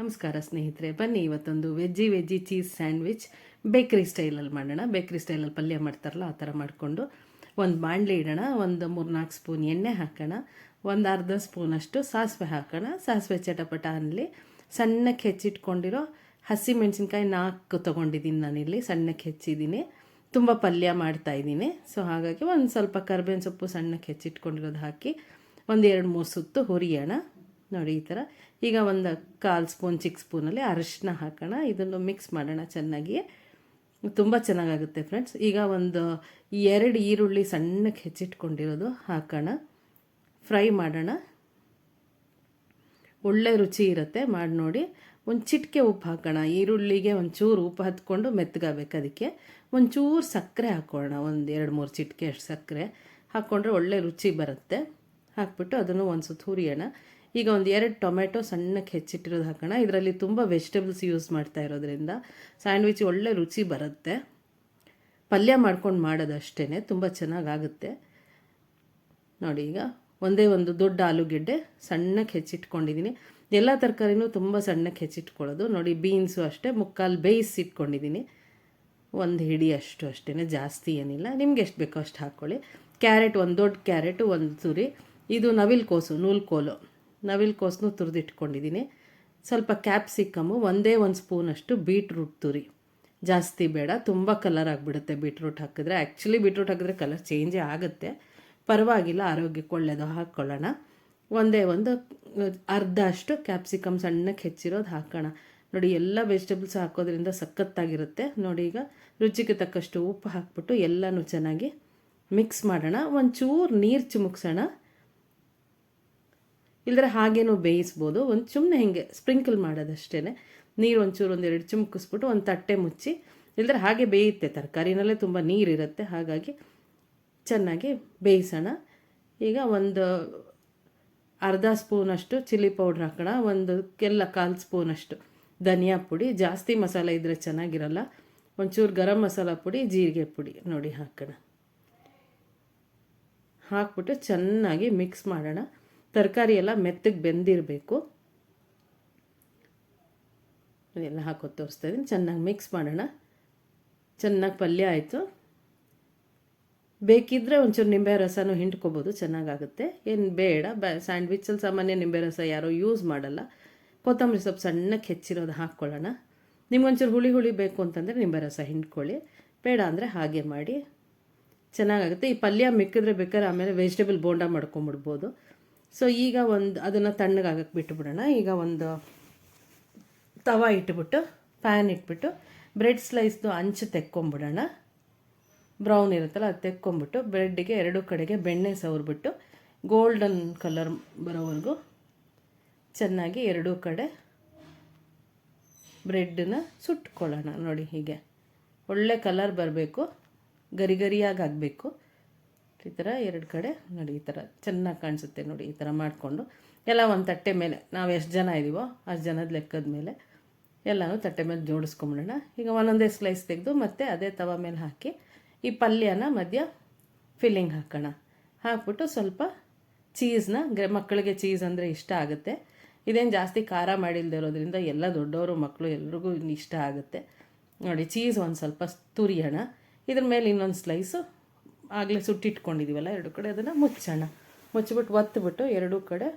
ನಮಸ್ಕಾರ ಸ್ನೇಹಿತರೆ, ಬನ್ನಿ ಇವತ್ತೊಂದು ವೆಜ್ಜಿ ವೆಜ್ಜಿ ಚೀಸ್ ಸ್ಯಾಂಡ್ವಿಚ್. ಬೇಕ್ರಿ ಸ್ಟೈಲಲ್ಲಿ ಮಾಡೋಣ. ಬೇಕ್ರಿ ಸ್ಟೈಲಲ್ಲಿ ಪಲ್ಯ ಮಾಡ್ತಾರಲ್ಲ, ಆ ಥರ ಮಾಡಿಕೊಂಡು ಒಂದು ಬಾಣಲೆ ಇಡೋಣ, ಒಂದು ಮೂರ್ನಾಲ್ಕು ಸ್ಪೂನ್ ಎಣ್ಣೆ ಹಾಕೋಣ, ಒಂದು ಅರ್ಧ ಸ್ಪೂನಷ್ಟು ಸಾಸಿವೆ ಹಾಕೋಣ. ಸಾಸಿವೆ ಚಟಪಟ ಅನ್ನಲಿ ಸಣ್ಣಕ್ಕೆ ಹೆಚ್ಚಿಟ್ಕೊಂಡಿರೋ ಹಸಿ ಮೆಣಸಿನ್ಕಾಯಿ ನಾಲ್ಕು ತೊಗೊಂಡಿದ್ದೀನಿ ನಾನಿಲ್ಲಿ ಸಣ್ಣಕ್ಕೆ ಹೆಚ್ಚಿದ್ದೀನಿ. ತುಂಬ ಪಲ್ಯ ಮಾಡ್ತಾ ಇದ್ದೀನಿ. ಸೊ ಹಾಗಾಗಿ ಒಂದು ಸ್ವಲ್ಪ ಕರ್ಬೇವಿನ ಸೊಪ್ಪು ಸಣ್ಣಕ್ಕೆ ಹೆಚ್ಚಿಟ್ಕೊಂಡಿರೋದು ಹಾಕಿ ಒಂದು ಎರಡು ಮೂರು ಸುತ್ತು ಹುರಿಯೋಣ. ನೋಡಿ ಈ ಥರ. ಈಗ ಒಂದು ಕಾಲು ಸ್ಪೂನ್, ಚಿಕ್ಕ ಸ್ಪೂನಲ್ಲಿ ಅರಿಶಿನ ಹಾಕೋಣ. ಇದನ್ನು ಮಿಕ್ಸ್ ಮಾಡೋಣ ಚೆನ್ನಾಗಿ ತುಂಬ ಚೆನ್ನಾಗಾಗುತ್ತೆ ಫ್ರೆಂಡ್ಸ್ ಈಗ ಒಂದು ಎರಡು ಈರುಳ್ಳಿ ಸಣ್ಣಕ್ಕೆ ಹೆಚ್ಚಿಟ್ಕೊಂಡಿರೋದು ಹಾಕೋಣ. ಫ್ರೈ ಮಾಡೋಣ. ಒಳ್ಳೆ ರುಚಿ ಇರುತ್ತೆ. ಮಾಡಿ ನೋಡಿ. ಒಂದು ಚಿಟಿಕೆ ಉಪ್ಪು ಹಾಕೋಣ. ಈರುಳ್ಳಿಗೆ ಒಂಚೂರು ಉಪ್ಪು ಹತ್ಕೊಂಡು ಮೆತ್ತಗಾಗಬೇಕು ಅದಕ್ಕೆ. ಒಂಚೂರು ಸಕ್ಕರೆ ಹಾಕೋಣ. ಒಂದು ಎರಡು ಮೂರು ಚಿಟಿಕೆ ಅಷ್ಟು ಸಕ್ಕರೆ ಹಾಕ್ಕೊಂಡ್ರೆ ಒಳ್ಳೆ ರುಚಿ ಬರುತ್ತೆ. ಹಾಕ್ಬಿಟ್ಟು ಅದನ್ನು ಒಂದು ಸುತ್ತ ಹುರಿಯೋಣ. ಈಗ ಒಂದು ಎರಡು ಟೊಮೆಟೊ ಸಣ್ಣಕ್ಕೆ ಹೆಚ್ಚಿಟ್ಟಿರೋದು ಹಾಕೋಣ. ಇದರಲ್ಲಿ ತುಂಬ ವೆಜಿಟೇಬಲ್ಸ್ ಯೂಸ್ ಮಾಡ್ತಾ ಇರೋದ್ರಿಂದ ಸ್ಯಾಂಡ್ವಿಚ್ ಒಳ್ಳೆ ರುಚಿ ಬರುತ್ತೆ. ಪಲ್ಯ ಮಾಡ್ಕೊಂಡು ಮಾಡೋದಷ್ಟೇ ತುಂಬ ಚೆನ್ನಾಗಾಗುತ್ತೆ. ನೋಡಿ ಈಗ ಒಂದೇ ಒಂದು ದೊಡ್ಡ ಆಲೂಗೆಡ್ಡೆ ಸಣ್ಣಕ್ಕೆ ಹೆಚ್ಚಿಟ್ಕೊಂಡಿದ್ದೀನಿ ಎಲ್ಲ ತರಕಾರಿನೂ ತುಂಬ ಸಣ್ಣಕ್ಕೆ ಹೆಚ್ಚಿಟ್ಕೊಳ್ಳೋದು. ನೋಡಿ ಬೀನ್ಸು ಅಷ್ಟೇ, ಮುಕ್ಕಾಲು ಬೇಯಿಸಿ ಇಟ್ಕೊಂಡಿದ್ದೀನಿ ಒಂದು ಹಿಡಿ ಅಷ್ಟು ಅಷ್ಟೇ ಜಾಸ್ತಿ ಏನಿಲ್ಲ. ನಿಮ್ಗೆ ಎಷ್ಟು ಬೇಕೋ ಅಷ್ಟು ಹಾಕ್ಕೊಳ್ಳಿ ಕ್ಯಾರೆಟ್ ಒಂದು ದೊಡ್ಡ ಕ್ಯಾರೆಟು ಒಂದು ತುರಿ. ಇದು ನವಿಲು ಕೋಸು ನೂಲ್ಕೋಲು. ನವಿಲು ಕೋಸನ್ನು ತುರಿದಿಟ್ಕೊಂಡಿದ್ದೀನಿ. ಸ್ವಲ್ಪ ಕ್ಯಾಪ್ಸಿಕಮ್ಮು ಒಂದೇ ಒಂದು ಸ್ಪೂನಷ್ಟು ಬೀಟ್ರೂಟ್ ತುರಿ. ಜಾಸ್ತಿ ಬೇಡ, ತುಂಬ ಕಲರ್ ಆಗಿಬಿಡುತ್ತೆ ಬೀಟ್ರೂಟ್ ಹಾಕಿದ್ರೆ. ಆ್ಯಕ್ಚುಲಿ ಬೀಟ್ರೂಟ್ ಹಾಕಿದ್ರೆ ಕಲರ್ ಚೇಂಜೇ ಆಗುತ್ತೆ. ಪರವಾಗಿಲ್ಲ, ಆರೋಗ್ಯಕ್ಕೆ ಒಳ್ಳೆಯದು ಹಾಕ್ಕೊಳ್ಳೋಣ. ಒಂದೇ ಒಂದು ಅರ್ಧ ಅಷ್ಟು ಕ್ಯಾಪ್ಸಿಕಮ್ ಸಣ್ಣಕ್ಕೆ ಹೆಚ್ಚಿರೋದು ಹಾಕೋಣ. ನೋಡಿ, ಎಲ್ಲ ವೆಜಿಟೇಬಲ್ಸ್ ಹಾಕೋದ್ರಿಂದ ಸಖತ್ತಾಗಿರುತ್ತೆ. ನೋಡಿ ಈಗ ರುಚಿಗೆ ತಕ್ಕಷ್ಟು ಉಪ್ಪು ಹಾಕ್ಬಿಟ್ಟು ಎಲ್ಲನೂ ಚೆನ್ನಾಗಿ ಮಿಕ್ಸ್ ಮಾಡೋಣ. ಒಂಚೂರು ನೀರು ಚಿಮುಕ್ಸೋಣ. ಇಲ್ಲದ್ರೆ ಹಾಗೇನೂ ಬೇಯಿಸ್ಬೋದು. ಒಂದು ಸುಮ್ಮನೆ ಹಿಂಗೆ ಸ್ಪ್ರಿಂಕಲ್ ಮಾಡೋದಷ್ಟೇ ನೀರು ಒಂಚೂರು ಒಂದೆರಡು ಚಿಮ್ಕಿಸ್ಬಿಟ್ಟು ಒಂದು ತಟ್ಟೆ ಮುಚ್ಚಿ ಇಲ್ಲದ್ರೆ ಹಾಗೆ ಬೇಯುತ್ತೆ. ತರಕಾರಿನಲ್ಲೇ ತುಂಬ ನೀರಿರುತ್ತೆ. ಹಾಗಾಗಿ ಚೆನ್ನಾಗಿ ಬೇಯಿಸೋಣ. ಈಗ ಒಂದು ಅರ್ಧ ಸ್ಪೂನಷ್ಟು ಚಿಲ್ಲಿ ಪೌಡ್ರ್ ಹಾಕೋಣ. ಒಂದು ಕೆಲ್ಲ ಕಾಲು ಸ್ಪೂನಷ್ಟು ಧನಿಯಾ ಪುಡಿ. ಜಾಸ್ತಿ ಮಸಾಲೆ ಇದ್ದರೆ ಚೆನ್ನಾಗಿರಲ್ಲ. ಒಂಚೂರು ಗರಂ ಮಸಾಲ ಪುಡಿ, ಜೀರಿಗೆ ಪುಡಿ ನೋಡಿ ಹಾಕೋಣ. ಹಾಕ್ಬಿಟ್ಟು ಚೆನ್ನಾಗಿ ಮಿಕ್ಸ್ ಮಾಡೋಣ. ತರಕಾರಿ ಎಲ್ಲ ಮೆತ್ತಗೆ ಬೆಂದಿರಬೇಕು. ಅದೆಲ್ಲ ಹಾಕೋ ತೋರಿಸ್ತಾ ಇದ್ದೀನಿ ಚೆನ್ನಾಗಿ ಮಿಕ್ಸ್ ಮಾಡೋಣ. ಚೆನ್ನಾಗಿ ಪಲ್ಯ ಆಯಿತು. ಬೇಕಿದ್ದರೆ ಒಂಚೂರು ನಿಂಬೆ ರಸನೂ ಹಿಂಡ್ಕೋಬೋದು, ಚೆನ್ನಾಗಾಗುತ್ತೆ. ಏನು ಬೇಡ, ಬ ಸ್ಯಾಂಡ್ವಿಚಲ್ಲಿ ಸಾಮಾನ್ಯ ನಿಂಬೆ ರಸ ಯಾರೋ ಯೂಸ್ ಮಾಡಲ್ಲ. ಕೊತ್ತಂಬರಿ ಸೊಪ್ಪು ಸಣ್ಣಕ್ಕೆ ಹೆಚ್ಚಿರೋದು ಹಾಕ್ಕೊಳ್ಳೋಣ. ನಿಮ್ಗೊಂಚೂರು ಹುಳಿ ಹುಳಿ ಬೇಕು ಅಂತಂದರೆ ನಿಂಬೆ ರಸ ಹಿಂಡ್ಕೊಳ್ಳಿ. ಬೇಡ ಅಂದರೆ ಹಾಗೆ ಮಾಡಿ. ಚೆನ್ನಾಗಾಗುತ್ತೆ. ಈ ಪಲ್ಯ ಮಿಕ್ಕಿದ್ರೆ ಬೇಕಾದ್ರೆ ಆಮೇಲೆ ವೆಜಿಟೇಬಲ್ ಬೋಂಡ ಮಾಡ್ಕೊಂಬಿಡ್ಬೋದು. ಸೊ ಈಗ ಒಂದು ಅದನ್ನು ತಣ್ಣಗಾಗಕ್ಕೆ ಬಿಟ್ಟುಬಿಡೋಣ ಈಗ ಒಂದು ತವ ಇಟ್ಬಿಟ್ಟು ಪ್ಯಾನ್ ಇಟ್ಬಿಟ್ಟು ಬ್ರೆಡ್ ಸ್ಲೈಸ್ದು ಅಂಚು ತೆಕ್ಕೊಂಬಿಡೋಣ. ಬ್ರೌನ್ ಇರುತ್ತಲ್ಲ, ಅದು ತೆಕ್ಕೊಂಬಿಟ್ಟು ಬ್ರೆಡ್ಡಿಗೆ ಎರಡು ಕಡೆಗೆ ಬೆಣ್ಣೆ ಸವರ್ಬಿಟ್ಟು ಗೋಲ್ಡನ್ ಕಲರ್ ಬರೋವರೆಗೂ ಚೆನ್ನಾಗಿ ಎರಡೂ ಕಡೆ ಬ್ರೆಡ್ಡನ್ನ ಸುಟ್ಕೊಳ್ಳೋಣ. ನೋಡಿ ಹೀಗೆ. ಒಳ್ಳೆ ಕಲರ್ ಬರಬೇಕು ಗರಿಗರಿಯಾಗಿ ಆಗಬೇಕು. ಈ ಥರ ಎರಡು ಕಡೆ ನೋಡಿ ಈ ಥರ ಚೆನ್ನಾಗಿ ಕಾಣಿಸುತ್ತೆ ನೋಡಿ ಈ ಥರ ಮಾಡಿಕೊಂಡು. ಎಲ್ಲ ಒಂದು ತಟ್ಟೆ ಮೇಲೆ, ನಾವು ಎಷ್ಟು ಜನ ಇದ್ದೀವೋ ಅಷ್ಟು ಜನದ ಲೆಕ್ಕದ ಮೇಲೆ ಎಲ್ಲನೂ ತಟ್ಟೆ ಮೇಲೆ ಜೋಡಿಸ್ಕೊಂಬಿಡೋಣ. ಈಗ ಒಂದೊಂದೇ ಸ್ಲೈಸ್ ತೆಗೆದು ಮತ್ತೆ ಅದೇ ತವ ಮೇಲೆ ಹಾಕಿ ಈ ಪಲ್ಯನ ಮಧ್ಯ ಫಿಲ್ಲಿಂಗ್ ಹಾಕೋಣ. ಹಾಕ್ಬಿಟ್ಟು ಸ್ವಲ್ಪ ಚೀಸ್ನ ಗ್ರೆ, ಮಕ್ಕಳಿಗೆ ಚೀಸ್ ಅಂದರೆ ಇಷ್ಟ ಆಗುತ್ತೆ. ಇದೇನು ಜಾಸ್ತಿ ಖಾರ ಮಾಡಿಲ್ಲದೆ ಇರೋದ್ರಿಂದ ಎಲ್ಲ ದೊಡ್ಡವರು ಮಕ್ಕಳು ಎಲ್ರಿಗೂ ಇಷ್ಟ ಆಗುತ್ತೆ. ನೋಡಿ ಚೀಸ್ ಒಂದು ಸ್ವಲ್ಪ ತುರಿಯೋಣ. ಇದ್ರ ಮೇಲೆ ಇನ್ನೊಂದು ಸ್ಲೈಸು ಆಗಲೇ ಸುಟ್ಟಿಟ್ಕೊಂಡಿದ್ದೀವಲ್ಲ ಎರಡು ಕಡೆ ಅದನ್ನು ಮುಚ್ಚೋಣ. ಮುಚ್ಚಿಬಿಟ್ಟು ಒತ್ತಿಬಿಟ್ಟು ಎರಡೂ ಕಡೆ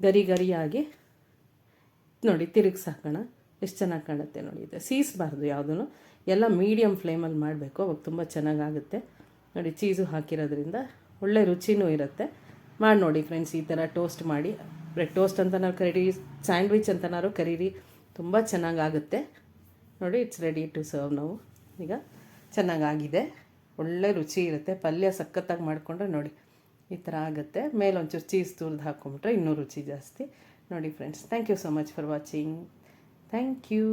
ಗರಿ ಗರಿಯಾಗಿ ನೋಡಿ ತಿರುಗಿಸಾಕೋಣ. ಎಷ್ಟು ಚೆನ್ನಾಗಿ ಕಾಣುತ್ತೆ ನೋಡಿ ಇದು. ಸೀಸಬಾರ್ದು ಯಾವುದೂ ಎಲ್ಲ ಮೀಡಿಯಮ್ ಫ್ಲೇಮಲ್ಲಿ ಮಾಡಬೇಕು. ಅವಾಗ ತುಂಬ ಚೆನ್ನಾಗಾಗುತ್ತೆ. ನೋಡಿ ಚೀಸು ಹಾಕಿರೋದ್ರಿಂದ ಒಳ್ಳೆ ರುಚಿನೂ ಇರುತ್ತೆ. ಮಾಡಿ ನೋಡಿ ಫ್ರೆಂಡ್ಸ್ ಈ ಥರ ಟೋಸ್ಟ್ ಮಾಡಿ. ಬ್ರೆಡ್ ಟೋಸ್ಟ್ ಅಂತನಾರು ಕರೀರಿ ಸ್ಯಾಂಡ್ವಿಚ್ ಅಂತನಾರು ಕರೀರಿ. ತುಂಬ ಚೆನ್ನಾಗಾಗುತ್ತೆ. ನೋಡಿ ಇಟ್ಸ್ ರೆಡಿ ಟು ಸರ್ವ್ ನಾವು ಈಗ ಚೆನ್ನಾಗಾಗಿದೆ. ಒಳ್ಳೆ ರುಚಿ ಇರುತ್ತೆ. ಪಲ್ಯ ಸಖತ್ತಾಗಿ ಮಾಡಿಕೊಂಡ್ರೆ ನೋಡಿ, ಈ ಥರ ಆಗುತ್ತೆ. ಮೇಲೆ ಒಂಚೂರು ಚೀಸ್ ತುರಿದು ಹಾಕ್ಕೊಂಬಿಟ್ರೆ ಇನ್ನೂ ರುಚಿ ಜಾಸ್ತಿ. ನೋಡಿ friends thank you so much for watching thank you